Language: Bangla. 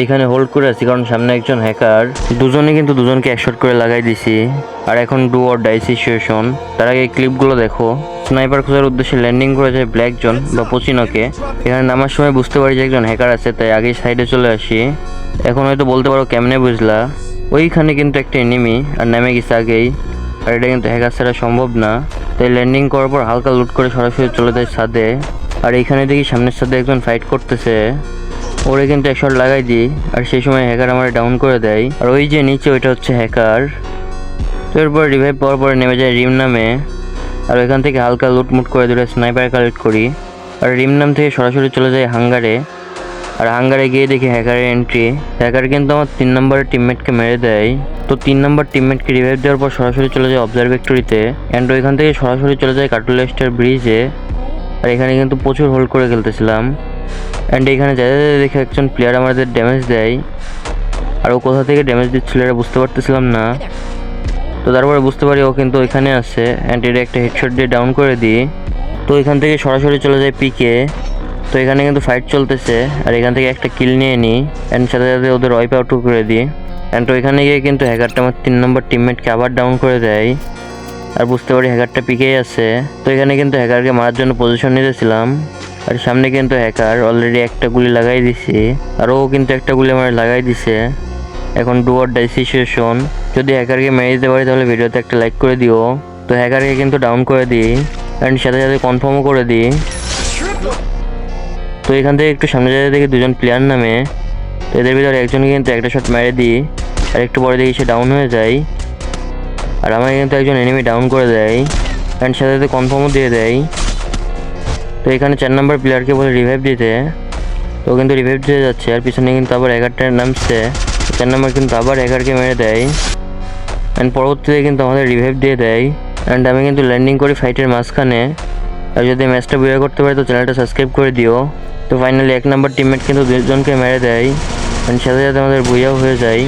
এইখানে হোল্ড করে আছি, কারণ সামনে একজন হ্যাকার দুজনে কিন্তু দুজনকে একশট করে লাগাই দিছি। আর এখন ডু অর ডাই সিচুয়েশন তার আগে ক্লিপগুলো দেখো। স্নাইপার খোঁজার উদ্দেশ্যে ল্যান্ডিং করে যায় ব্ল্যাক জন বা পচিনোকে। এখানে নামার সময় বুঝতে পারি যে একজন হ্যাকার আছে, তাই আগে সাইডে চলে আসি। এখন হয়তো বলতে পারো কেমনে বুঝলা। ওইখানে কিন্তু একটা এনিমি আর নেমে গেছে আগেই। আর এটা কিন্তু হ্যাকার ছাড়া সম্ভব না। তাই ল্যান্ডিং করার পর হালকা লুট করে সরাসরি চলে যায় ছাদে। আর এইখানে দেখি সামনের সাথে একজন ফাইট করতেছে। ওরে কিন্তু এক শট লাগাই দিই, আর সেই সময় হ্যাকার আমার ডাউন করে দেয়। আর ওই যে নিচে ওইটা হচ্ছে হ্যাকার তো এরপর রিভাইভ পাওয়ার পরে নেমে যায় রিম নামে। আর ওইখান থেকে হালকা লুটমুট করে দুটো স্নাইপার কালেক্ট করি। আর রিম নাম থেকে সরাসরি চলে যায় হাঙ্গারে আর হাঙ্গারে গিয়ে দেখি হ্যাকারের এন্ট্রি হ্যাকার কিন্তু আমার তিন নম্বরের টিমমেটকে মেরে দেয়। তো তিন নম্বর টিমমেটকে রিভাইভ দেওয়ার পর সরাসরি চলে যায় অবজারভেক্টরিতে অ্যান্ড ওইখান থেকে সরাসরি চলে যায় কার্টুলেস্টার ব্রিজে আর এখানে কিন্তু প্রচুর হোল্ড করে খেলতেছিলাম। অ্যান্ড এখানে যাতে দেখে একজন প্লেয়ার আমাদের ড্যামেজ দেয়, আর ও কোথা থেকে ড্যামেজ দিচ্ছিল এটা বুঝতে পারতেছিলাম না। তো তারপরে বুঝতে পারি ও কিন্তু ওইখানে আছে অ্যান্ড এটা একটা হেডশট দিয়ে ডাউন করে দিই। তো এখান থেকে সরাসরি চলে যায় পিকে তো এখানে কিন্তু ফাইট চলতেছে, আর এখান থেকে একটা কিল নিয়ে নিই অ্যান্ড সাথে সাথে ওদের ওয়াইপ আউট করে দিই। অ্যান্ড ওইখানে গিয়ে কিন্তু হ্যাকারটা আমার তিন নম্বর টিমমেটকে আবার ডাউন করে দেয়। আর বুঝতে পারি হ্যাকারটা পিকেই আছে। তো এখানে কিন্তু হ্যাকারকে মারার জন্য পজিশন নিতেছিলাম। আর সামনে কিন্তু হ্যাকার অলরেডি একটা গুলি লাগাই দিছে। আর ও কিন্তু একটা গুলি আমার লাগাই দিছে। এখন ডুয়ার ডাই সিচুয়েশন যদি হ্যাকারকে মেরে দিতে পারি তাহলে ভিডিওতে একটা লাইক করে দিও। তো হ্যাকারকে কিন্তু ডাউন করে দিই। অ্যান্ড সাথে সাথে কনফার্মও করে দিই। তো এখান থেকে একটু সামনে যেতে দেখি দুজন প্লেয়ার নামে। তো এদের ভিতরে একজনকে কিন্তু একটা শট মেরে দিই। আর একটু পরে দেখি সে ডাউন হয়ে যায়। আর আমাকে কিন্তু একজন এনিমি ডাউন করে দেয়। অ্যান্ড সাথে সাথে কনফার্মও দিয়ে দেয়। তো এখানে চার নম্বর প্লেয়ারকে বলে রিভাইভ দিতে। তো কিন্তু রিভাইভ দিতে যাচ্ছে আর পিছনে কিন্তু আবার এগারটার নামছে। চার নম্বর কিন্তু আবার এগারকে মেরে দেয়। অ্যান্ড পরবর্তীতে কিন্তু আমাদের রিভাইভ দিয়ে দেয়। অ্যান্ড আমি কিন্তু ল্যান্ডিং করি ফাইটের মাঝখানে। আর যদি ম্যাচটা বিয়ে করতে পারি, তো চ্যানেলটা সাবস্ক্রাইব করে দিও। তো ফাইনালি এক নম্বর টিমমেট কিন্তু দুজনকে মেরে দেয়। অ্যান্ড সাথে সাথে আমাদের বইয়াও হয়ে যায়।